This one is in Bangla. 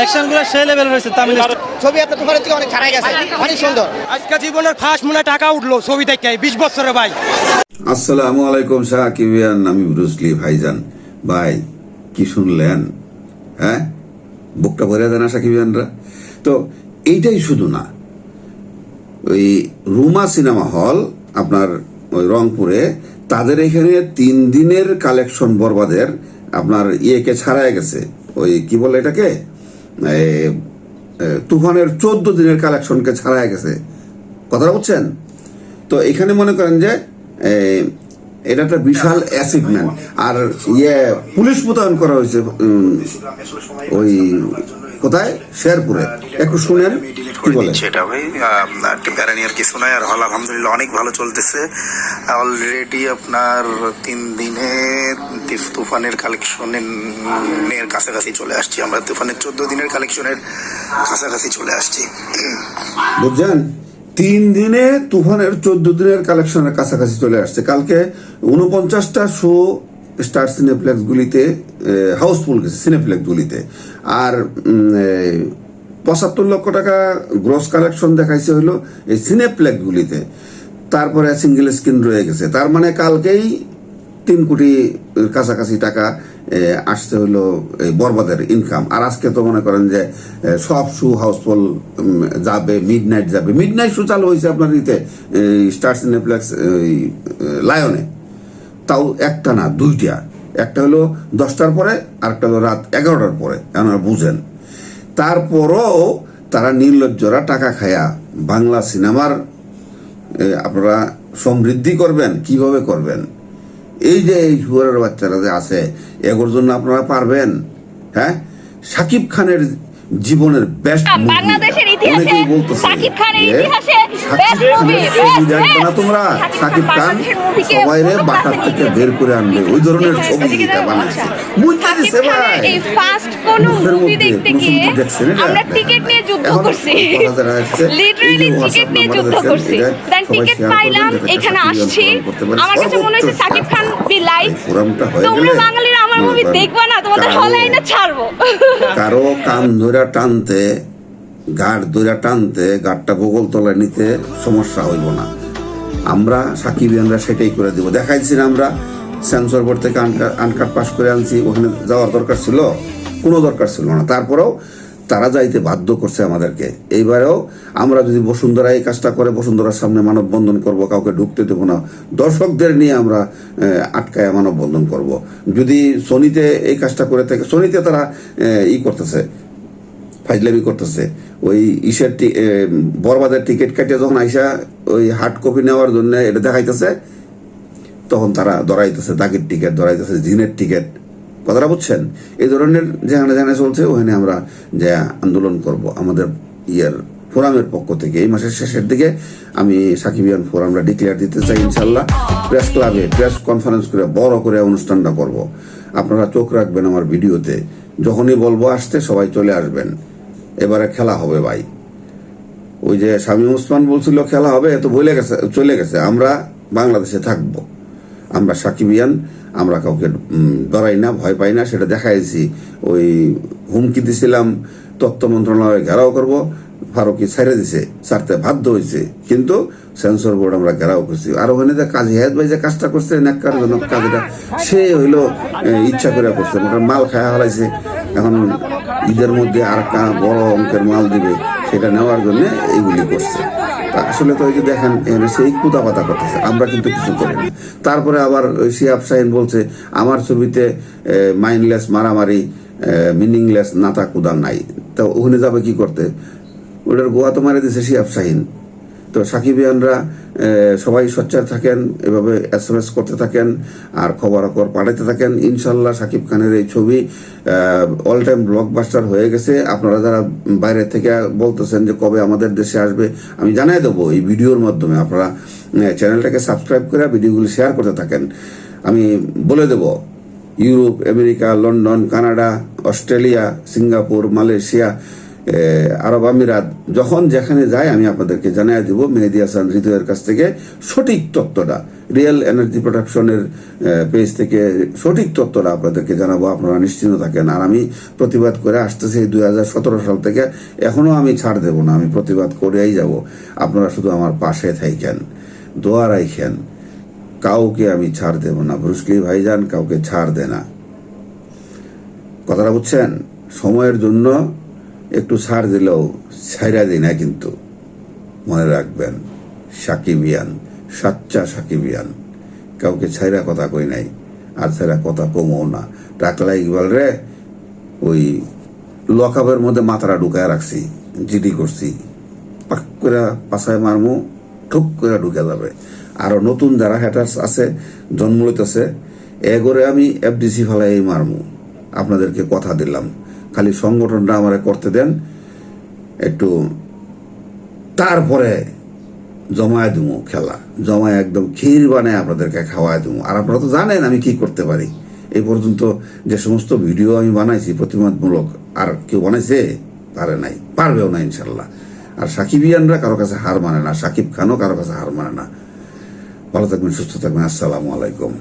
অ্যাকশনগুলো সেই লেভেল রয়েছে তামিল ছবি আপনার তুফানের থেকে অনেক ছাড়াই গেছে। অনেক সুন্দর। আজকে জীবনের ফার্স্ট মনে টাকা উঠল ছবি থেকে বিশ বছরে ভাই। আসসালামু আলাইকুম শাহ কিবিয়ান আমি ব্রুসলি ভাইজান। ভাই কি শুনলেন? হ্যাঁ? বুকটা ভরে দেন আশা কিবিয়ানরা তো এইটাই শুধু না ওই রুমা সিনেমা হল আপনার ওই রংপুরে তাদের এখানে তিন দিনের কালেকশন বরবাদের আপনার ইয়েকে ছাড়াই গেছে। ওই কি বলে এটাকে? তুফানের চোদ্দ দিনের কালেকশনকে ছাড়াই গেছে। কথা বলছেন তো এখানে মনে করেন যে এটা একটা বিশাল অ্যাচিভমেন্ট আর ইয়ে পুলিশ মোতায়েন করা হয়েছে ওই কোথায়? শেরপুরে। একটু শুনেন কি করে বলে দিচ্ছে এটা ভাই প্যারা নিয়ে আর কিছু নয় আর হল আলহামদুলিল্লাহ অনেক ভালো চলতেছে। অলরেডি আপনার তিন দিনে তুফানের কালেকশনের কাছাকাছি চলে আসছি আমরা। তুফানের চোদ্দ দিনের কালেকশনের কাছাকাছি চলে আসছি। বুঝছেন? তিন দিনে তুফানের চোদ্দ দিনের কালেকশনের কাছাকাছি চলে আসছে। কালকে উনপঞ্চাশটা শো স্টার সিনেপ্লেক্স গুলিতে হাউসফুল গেছে সিনেপ্লেক্স গুলিতে আর পঁচাত্তর লক্ষ টাকা গ্রস কালেকশন দেখাইছে হলো এই সিনেপ্লেক্স গুলিতে তারপরে সিঙ্গেল স্ক্রিন রয়ে গেছে। তার মানে কালকেই তিন কোটি কাছাকাছি টাকা এ, আসছে হলো এই বরবাদের ইনকাম আর আজকে তো মনে করেন যে সব শু হাউসফুল যাবে মিড নাইট যাবে। মিড নাইট শু চালু হয়েছে আপনার ইতে স্টার সিনেপ্লেক্স লায়নে। তাও একটা না দুইটা। একটা হলো দশটার পরে আর একটা হলো রাত এগারোটার পরে আপনারা বুঝেন। তারপরও তারা নির্লজ্জরা টাকা খায়া বাংলা সিনেমার আপনারা সমৃদ্ধি করবেন কীভাবে করবেন? এই যে এই সুয়ারের বাচ্চারা যে আছে এগোর জন্য আপনারা পারবেন হ্যাঁ? সাকিব খানের জীবনের বেস্ট বাংলাদেশের ইতিহাসে শাকিব খানের ইতিহাসে best movie, best, না তোমরা? সাকিব খান সবাই রে বাটার থেকে বের করে আনবে। ওই ধরনের ছবি এটা বানাইছে মুইটা দিছে ভাই এই ফার্স্ট কোন মুভি দেখতে গিয়ে ছবি দেখছেন এটা? আমরা টিকিট নিয়ে যুদ্ধ করছি। কথা যারা আসছে, এই যে লিটারালি টিকিট নিয়ে যুদ্ধ করছি। দেন টিকিট পাইলাম এখানে আসছি। আমার কাছে মনে সাকিব খান তোমরা বাঙালিরা আমার মুভি দেখবা না তোমাদের কারো- হলে না ছাড়বো। কারও কান ধরে টানতে গাঢ় ধরে টানতে গাঢ়টা বগল তলায় নিতে সমস্যা হইব না। আমরা সাকিবিয়ানরা সেটাই করে দিব। দেখাইছি না আমরা সেন্সর বোর্ড থেকে আনকাট পাস করে আনছি, ওখানে যাওয়ার দরকার ছিল? কোনো দরকার ছিল না। তারপরেও তারা যাইতে বাধ্য করছে আমাদেরকে। এইবারেও আমরা যদি বসুন্ধরা এই কাজটা করে, বসুন্ধরার সামনে মানববন্ধন করব, কাউকে ঢুকতে দেবো না। দর্শকদের নিয়ে আমরা আটকায় মানববন্ধন করব। যদি সোনিতে এই কাজটা করে থাকে, সোনিতে তারা ই করতেছে ফাইজলামি করতেছে। ওই ইসের বরবাদের টিকিট কাটিয়ে যখন আইসা ওই হার্ড কপি নেওয়ার জন্য এটা দেখাইতেছে, তখন তারা দরাইতেছে দাগের টিকিট দরাইতেছে জিনের টিকিট। কথাটা বুঝছেন? এই ধরনের যেখানে যেখানে চলছে, ওখানে আমরা যে আন্দোলন করব, আমাদের ইয়ার ফোরামের পক্ষ থেকে। এই মাসের শেষের দিকে আমি সাকিবিয়ান ফোরামটা ডিক্লেয়ার দিতে চাই ইনশাল্লাহ প্রেস ক্লাবে প্রেস কনফারেন্স করে বড় করে অনুষ্ঠানটা করব। আপনারা চোখ রাখবেন আমার ভিডিওতে। যখনই বলব, আসতে সবাই চলে আসবেন। এবারে খেলা হবে ভাই। ওই যে স্বামী ওসমান বলছিল, খেলা হবে তো বলে গেছে, চলে গেছে। আমরা বাংলাদেশে থাকব। আমরা সাকিবিয়ান, আমরা কাউকে ডরাই না, ভয় পাই না, সেটা দেখাইছি। ওই হুমকি দিছিলাম তত্ত্ব মন্ত্রণালয় ঘেরাও করব, ফারুকি ছেড়ে দিছে, ছাড়তে বাধ্য হয়েছে কিন্তু সেন্সর বোর্ড আমরা ঘেরাও করছি। আর ওখানে যে কাজী হেয়াত ভাই যে কাজটা করছে নেককার জনক কাজটা, সে হইল ইচ্ছা করে করছে মাল খায়া হারাইছে। এখন ঈদের মধ্যে আর একটা বড় অঙ্কের মাল দিবে, সেটা নেওয়ার জন্য এইগুলি করছে। আসলে তো ওই যে দেখেন সেই কুদা পাতা করতেছে, আমরা কিন্তু কিছু করি না। তারপরে আবার ওই শিয়াব শাহিন বলছে, আমার ছবিতে মাইন্ডলেস মারামারি মিনিংলেস নাতা কুদা নাই। তা ওখানে যাবে কি করতে? ওটার গোয়া তো মারে দিছে শিয়াব শাহিন তো সাকিবিয়ানরা সবাই সোচ্চার থাকেন, এভাবে এস এম এস করতে থাকেন, আর খবরাখবর পাঠাতে থাকেন। ইনশাল্লাহ সাকিব খানের এই ছবি অল টাইম ব্লকবাস্টার হয়ে গেছে। আপনারা যারা বাইরে থেকে বলতেছেন যে কবে আমাদের দেশে আসবে, আমি জানাই দেবো এই ভিডিওর মাধ্যমে। আপনারা চ্যানেলটাকে সাবস্ক্রাইব করে ভিডিওগুলি শেয়ার করতে থাকেন। আমি বলে দেব, Europe, America, London, Canada, Australia, Singapore, Malaysia আরব আমিরাত যখন যেখানে যায়, আমি আপনাদেরকে জানিয়ে দিব মেহেদি হাসান হৃদয়ের কাছ থেকে সঠিক তত্ত্বটা, রিয়েল এনার্জি প্রোডাকশনের পেজ থেকে সঠিক তথ্যটা আপনাদেরকে জানাব, আপনারা নিশ্চিন্ত থাকেন। আর আমি প্রতিবাদ করে আসতেছি দু হাজার সতেরো সাল থেকে। এখনও আমি ছাড় দেব না, আমি প্রতিবাদ করেই যাব। আপনারা শুধু আমার পাশে থাকেন দোয়া রাইখেন। কাউকে আমি ছাড় দেব না। ব্রুসলি ভাইজান কাউকে ছাড় দে না। কথাটা বুঝছেন? সময়ের জন্য একটু দিলেও ছাইরা দিই না কিন্তু। মনে রাখবেন, সাকিবিয়ান, সাচ্চা সাকিবিয়ান। কাউকে ছাইরা কথা কই নাই, আর ছাইরা কথা কমও না। টাকলা ইকবাল রে, ওই লকআপের মধ্যে মাথাটা ঢুকায় রাখছি, জিডি করছি। পাক করে পাশায় মারমু, ঠুক করে ঢুকে যাবে। আরও নতুন যারা হ্যাটার্স আছে জন্ম লইতেছে এগরে আমি এফডিসি ফেলাই মারমু। আপনাদেরকে কথা দিলাম। খালি সংগঠনটা আমারে করতে দেন, একটু তারপরে জমায় দুমু খেলা। জমায় একদম ক্ষীর বানায় আপনাদেরকে খাওয়ায় দুমু। আর আপনারা তো জানেন আমি কি করতে পারি। এই পর্যন্ত যে সমস্ত ভিডিও আমি বানাইছি, প্রতিবাদমূলক আর কেউ বানাইছে, পারে নাই। পারবেও না, ইনশাল্লাহ। আর সাকিবিয়ানরা কারও কাছে হার মানে না, সাকিব খানও কারও কাছে হার মানে না। ভালো থাকবেন, সুস্থ থাকবেন। আসসালামু আলাইকুম।